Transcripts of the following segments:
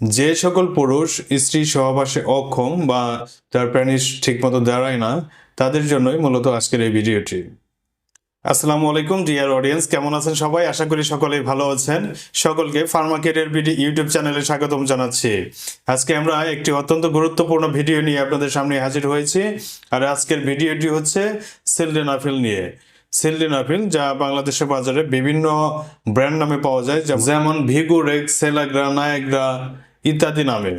যে সকল পুরুষ স্ত্রী সহবাসে অক্ষম বা তার প্রাণী ঠিকমতো দাঁড়ায় না, তাদের জন্যই মূলত আজকের এই ভিডিওটি। আসসালামু আলাইকুম, ডিয়ার অডিয়েন্স, কেমন আছেন সবাই? আশা করি সকলেই ভালো আছেন। সকলকে ফার্মাকেটের বিডি ইউটিউব চ্যানেলে স্বাগতম জানাচ্ছি। আজকে আমরা একটি অত্যন্ত গুরুত্বপূর্ণ ভিডিও নিয়ে আপনাদের সামনে হাজির হয়েছি। আর আজকের ভিডিওটি হচ্ছে সিলডেনাফিল নিয়ে। সিলডেনাফিল যা বাংলাদেশের বাজারে বিভিন্ন ব্র্যান্ড নামে পাওয়া যায়, যেমন ভিগুরেক্স সেলাগ্রা, নায়াগ্রা ইত্যাদি নামে।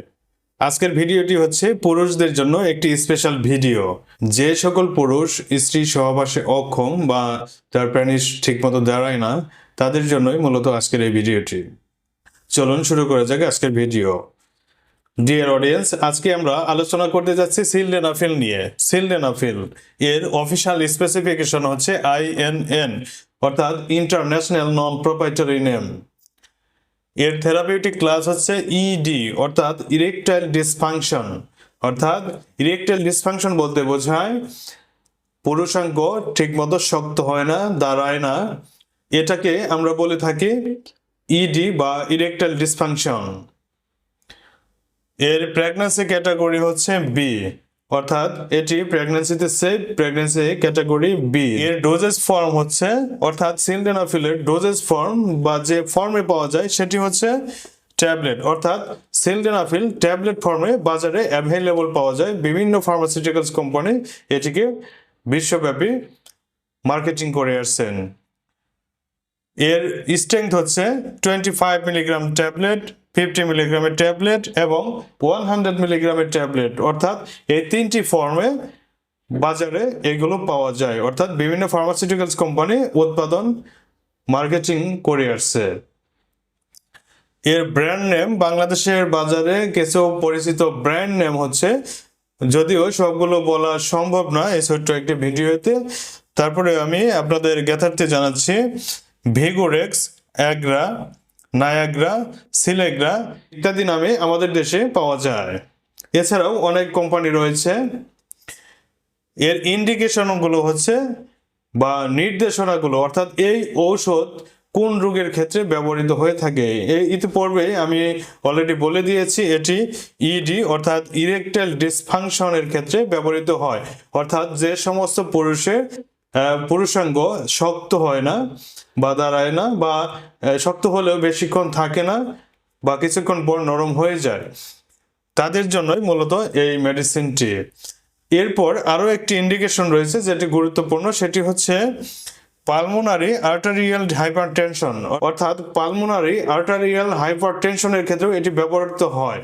আজকের ভিডিওটি হচ্ছে পুরুষদের জন্য একটি স্পেশাল ভিডিও যে সকল পুরুষ স্ত্রী সহবাসে অক্ষম বা তার প্রাণী ঠিকমতো দাঁড়ায় না, তাদের জন্যই মূলত আজকের এই ভিডিওটি। চলুন শুরু করা যাক আজকের ভিডিও ডিয়ার অডিয়েন্স আজকে আমরা আলোচনা করতে যাচ্ছি সিলডেনাফিল নিয়ে। সিলডেনাফিল এর অফিসিয়াল স্পেসিফিকেশন হচ্ছে আইএনএন অর্থাৎ ইন্টারন্যাশনাল নন প্রোপাইটারি নেম এর থেরাপিউটিক ক্লাস হচ্ছে ইডি অর্থাৎ ইরেকটাইল ডিসফাংশন অর্থাৎ ইরেকটাইল ডিসফাংশন বলতে বোঝায়, পুরুষাঙ্গ ঠিকমতো শক্ত হয় না, দাঁড়ায় না। এটাকে আমরা বলে থাকি ইডি বা ইরেকটাইল ডিসফাংশন এর প্রেগন্যান্সি ক্যাটাগরি হচ্ছে বি অর্থাৎ এটি প্রেগন্যান্সিতে সেফ প্রেগন্যান্সি ক্যাটাগরি বি এর ডোজেস ফর্ম হচ্ছে, অর্থাৎ সিলডেনাফিলের ডোজেস ফর্ম বা যে ফর্মে পাওয়া যায় সেটি হচ্ছে ট্যাবলেট অর্থাৎ সিলডেনাফিল ট্যাবলেট ফর্মে বাজারে অ্যাভেলেবল পাওয়া যায়। বিভিন্ন ফার্মাসিউটিক্যালস কোম্পানি এটিকে বিশ্বব্যাপী মার্কেটিং করে আসছেন। এর স্ট্রেংথ হচ্ছে twenty five milligram tablet fifty মিলিগ্রামের tablet এবং ওয়ান হান্ড্রেড মিলিগ্রামের ট্যাবলেট। অর্থাৎ এই তিনটি ফর্মে বাজারে এগুলো পাওয়া যায়। অর্থাৎ বিভিন্ন ফার্মাসিউটিক্যালস কোম্পানি উৎপাদন মার্কেটিং করে আসছে। এর ব্র্যান্ড নেম বাংলাদেশের বাজারে কিছু পরিচিত ব্র্যান্ড নেম হচ্ছে, যদিও সবগুলো বলা সম্ভব না এই ছোট্ট একটি ভিডিওতে। তারপরে আমি আপনাদের জ্ঞাতার্থে জানাচ্ছি ভিগোরেক্স অ্যাগ্রা নায়াগ্রা, সিলেগ্রা ইত্যাদি নামে আমাদের দেশে পাওয়া যায়। এছাড়াও অনেক কোম্পানি রয়েছে। এর ইন্ডিকেশনগুলো হচ্ছে বা নির্দেশনাগুলো, অর্থাৎ এই ঔষধ কোন রোগের ক্ষেত্রে ব্যবহৃত হয়ে থাকে। এই ইতিপূর্বে আমি অলরেডি বলে দিয়েছি, এটি ইডি অর্থাৎ ইরেকটাইল ডিসফাংশনের ক্ষেত্রে ব্যবহৃত হয়। অর্থাৎ যে সমস্ত পুরুষের পুরুষাঙ্গ শক্ত হয় না, বা দাঁড়ায় না, বা শক্ত হলেও বেশিক্ষণ থাকে না, বা কিছুক্ষণ পর নরম হয়ে যায়। তাদের জন্যই মূলত এই মেডিসিনটি এরপর আরও একটি ইন্ডিকেশন রয়েছে যেটি গুরুত্বপূর্ণ, সেটি হচ্ছে পালমোনারি আর্টারিয়াল হাইপার টেনশন অর্থাৎ পালমোনারি আর্টারিয়াল হাইপার টেনশনের ক্ষেত্রেও এটি ব্যবহৃত হয়।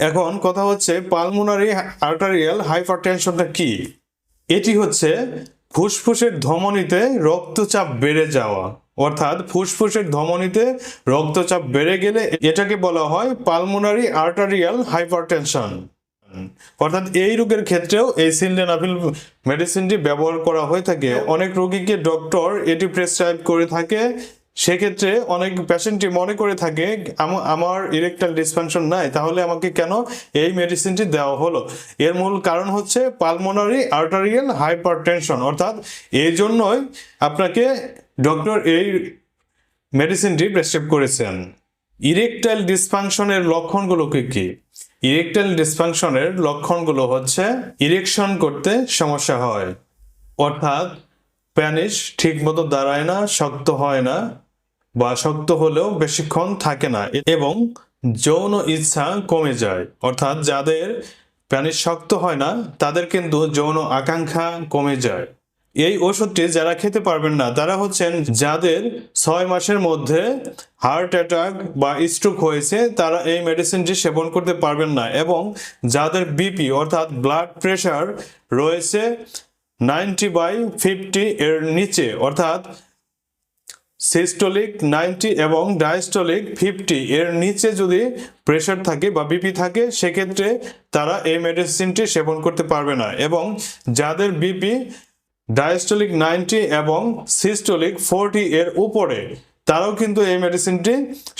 এখন কথা হচ্ছে পালমোনারি আর্টারিয়াল হাইপার টেনশনটা কি? এটি হচ্ছে ফুসফুসের ধমনীতে রক্তচাপ বেড়ে যাওয়া। অর্থাৎ ফুসফুসের ধমনীতে রক্তচাপ বেড়ে গেলে এটাকে বলা হয় পালমোনারি আর্টারিয়াল হাইপারটেনশন অর্থাৎ এই রোগের ক্ষেত্রেও এই সিলডেনাফিল মেডিসিনটি ব্যবহার করা হয়ে থাকে। অনেক রোগীকে ডক্টর এটি প্রেসক্রাইব করে থাকে। সেক্ষেত্রে অনেক পেশেন্টই মনে করে থাকে আমার ইরেকটাল ডিসফাংশন নাই, তাহলে আমাকে কেন এই মেডিসিনটি দেওয়া হলো? এর মূল কারণ হচ্ছে পালমোনারি আর্টারিয়াল হাইপারটেনশন অর্থাৎ এই জন্যই আপনাকে ডক্টর এই মেডিসিনটি প্রেসক্রাইব করেছেন। ইরেকটাইল ডিসফাংশনের লক্ষণগুলো কি ইরেকটাইল ডিসফাংশনের লক্ষণগুলো হচ্ছে ইরেকশন করতে সমস্যা হয়, অর্থাৎ প্যানিস ঠিকমতো দাঁড়ায় না, শক্ত হয় না বা শক্ত হলেও বেশিক্ষণ থাকে না এবং যৌন ইচ্ছা কমে যায়। অর্থাৎ যাদের প্যানিস শক্ত হয় না, তাদের কিন্তু যৌন আকাঙ্ক্ষা কমে যায়। এই ওষুধটি যারা খেতে পারবেন না, তারা হচ্ছেন যাদের ছয় মাসের মধ্যে হার্ট অ্যাটাক বা স্ট্রোক হয়েছে, তারা এই মেডিসিনটি সেবন করতে পারবেন না এবং যাদের বিপি, অর্থাৎ ব্লাড প্রেশার রয়েছে নাইনটি বাই ফিফটি এর নিচে, অর্থাৎ সিস্টোলিক নাইনটি এবং ডায়াস্টোলিক ফিফটি এর নিচে যদি প্রেশার থাকে বা বিপি থাকে, সেক্ষেত্রে তারা এই মেডিসিনটি সেবন করতে পারবে না। এবং যাদের বিপি ডায়াস্টোলিক নাইনটি এবং সিস্টোলিক ফোরটি এর উপরে, তারাও কিন্তু এই মেডিসিনটি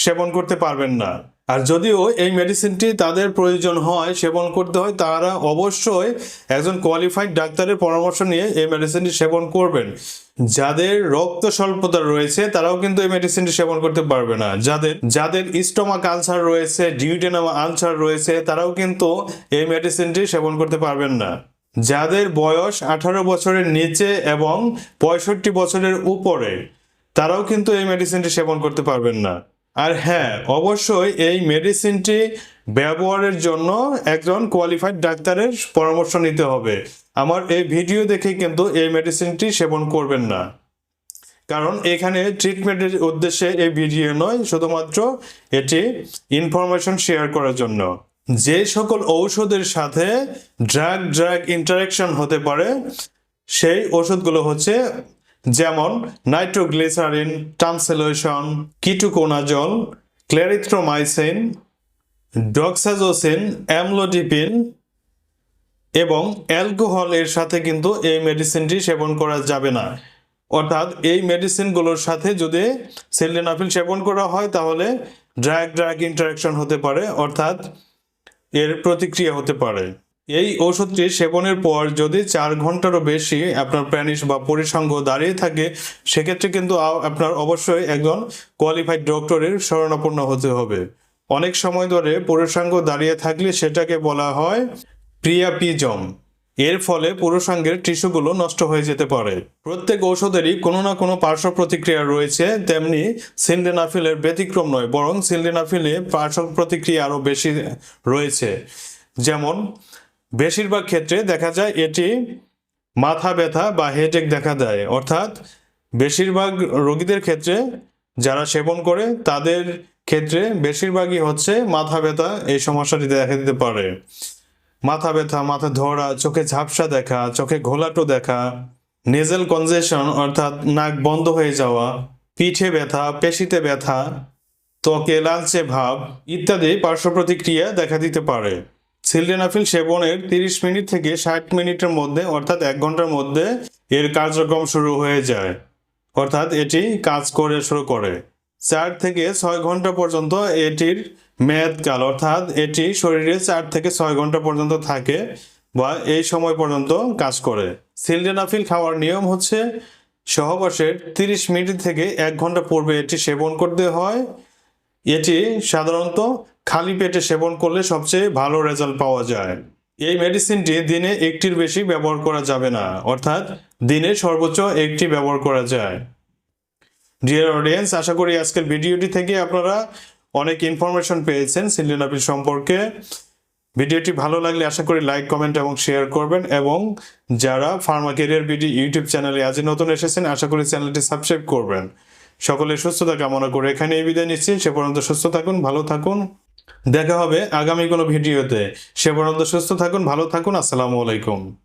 সেবন করতে পারবেন না। আর যদিও এই মেডিসিনটি তাদের প্রয়োজন হয়, সেবন করতে হয়, তারা অবশ্যই একজন কোয়ালিফাইড ডাক্তারের পরামর্শ নিয়ে এই মেডিসিনটি সেবন করবেন। যাদের রক্ত স্বল্পতা রয়েছে, তারাও কিন্তু এই মেডিসিনটি সেবন করতে পারবে না। যাদের যাদের স্টোমাক আলসার রয়েছে ডিউটেনাম আলসার রয়েছে, তারাও কিন্তু এই মেডিসিনটি সেবন করতে পারবেন না। যাদের বয়স আঠারো বছরের নিচে এবং পঁয়ষট্টি বছরের উপরে, তারাও কিন্তু এই মেডিসিনটি সেবন করতে পারবেন না। আর হ্যাঁ অবশ্যই এই মেডিসিনটি ব্যবহারের জন্য একজন কোয়ালিফাইড ডাক্তারের পরামর্শ নিতে হবে। আমার এই ভিডিও দেখে কিন্তু এই মেডিসিনটি সেবন করবেন না। কারণ এখানে ট্রিটমেন্টের উদ্দেশ্যে এই ভিডিও নয়, শুধুমাত্র এটি ইনফরমেশন শেয়ার করার জন্য। যে সকল ঔষধের সাথে ড্রাগ ড্রাগ ইন্টারাকশন হতে পারে, সেই ওষুধগুলো হচ্ছে যেমন nitroglycerin tamsulosin ketoconazole, clarithromycin, doxazosin, amlodipine এবং অ্যালকোহল এর সাথে কিন্তু এই মেডিসিনটি সেবন করা যাবে না। অর্থাৎ এই মেডিসিনগুলোর সাথে যদি সিলডেনাফিল সেবন করা হয়, তাহলে ড্রাগ ড্রাগ ইন্টারাকশন হতে পারে, অর্থাৎ এর প্রতিক্রিয়া হতে পারে। এই ওষুধটি সেবনের পর যদি চার ঘন্টারও বেশি আপনার প্যানিস বা পরিসঙ্গ দাঁড়িয়ে থাকে, সেক্ষেত্রে কিন্তু আপনার অবশ্যই একজন কোয়ালিফাইড ডক্টরের শরণাপন্ন হতে হবে। অনেক সময় ধরে পুরুষাঙ্গ দাঁড়িয়ে থাকলে সেটাকে বলা হয় প্রিয়াপিজম এর ফলে পুরুষাঙ্গের টিস্যুগুলো নষ্ট হয়ে যেতে পারে। প্রত্যেক ঔষধেরই কোনো না কোনো পার্শ্ব প্রতিক্রিয়া রয়েছে, তেমনি সিলডেনাফিলের ব্যতিক্রম নয়, বরং সিলডেনাফিলে পার্শ্ব প্রতিক্রিয়া আরও বেশি রয়েছে। যেমন বেশিরভাগ ক্ষেত্রে দেখা যায় এটি মাথা ব্যথা বা হেডেক দেখা দেয়। অর্থাৎ বেশিরভাগ রোগীদের ক্ষেত্রে যারা সেবন করে, তাদের ক্ষেত্রে বেশিরভাগই হচ্ছে মাথা ব্যথা, এই সমস্যাটি দেখা দিতে পারে। মাথা ব্যথা, মাথা ধরা, চোখে ঝাপসা দেখা, চোখে ঘোলাটো দেখা নেজেল কনজেশন অর্থাৎ নাক বন্ধ হয়ে যাওয়া, পিঠে ব্যথা, পেশিতে ব্যথা, ত্বকে লালচে ভাব ইত্যাদি পার্শ্ব প্রতিক্রিয়া দেখা দিতে পারে। সিলডেনাফিল সেবনের তিরিশ মিনিট থেকে ষাট মিনিটের মধ্যে, অর্থাৎ এক ঘণ্টার মধ্যে এর কার্যক্রম শুরু হয়ে যায়। অর্থাৎ এটি কাজ করে শুরু করে। চার থেকে ছয় ঘণ্টা পর্যন্ত এটির মেয়াদকাল, অর্থাৎ এটি শরীরে চার থেকে ছয় ঘণ্টা পর্যন্ত থাকে বা এই সময় পর্যন্ত কাজ করে। সিলডেনাফিল খাওয়ার নিয়ম হচ্ছে, সহবাসের তিরিশ মিনিট থেকে এক ঘণ্টা পূর্বে এটি সেবন করতে হয়। এটি সাধারণত খালি পেটে সেবন করলে সবচেয়ে ভালো রেজাল্ট পাওয়া যায়। এই মেডিসিনটি দিনে একটির বেশি ব্যবহার করা যাবে না, অর্থাৎ দিনে সর্বোচ্চ একটি ব্যবহার করা যায়। ডিয়ার অডিয়েন্স আশা করি আজকের ভিডিওটি থেকে আপনারা অনেক ইনফরমেশন পেয়েছেন সিলিনাপিল সম্পর্কে। ভিডিওটি ভালো লাগলে আশা করি লাইক কমেন্ট এবং শেয়ার করবেন এবং যারা ফার্মা কেরিয়ার বিডি ইউটিউব চ্যানেলে আজ নতুন এসেছেন, আশা করি চ্যানেলটি সাবস্ক্রাইব করবেন। সকলের সুস্থতা কামনা করে এখানে এই বিদায় নিচ্ছি। সে পর্যন্ত সুস্থ থাকুন, ভালো থাকুন। দেখা হবে আগামী কোনো ভিডিওতে। সে পর্যন্ত সুস্থ থাকুন, ভালো থাকুন। আসসালামু আলাইকুম।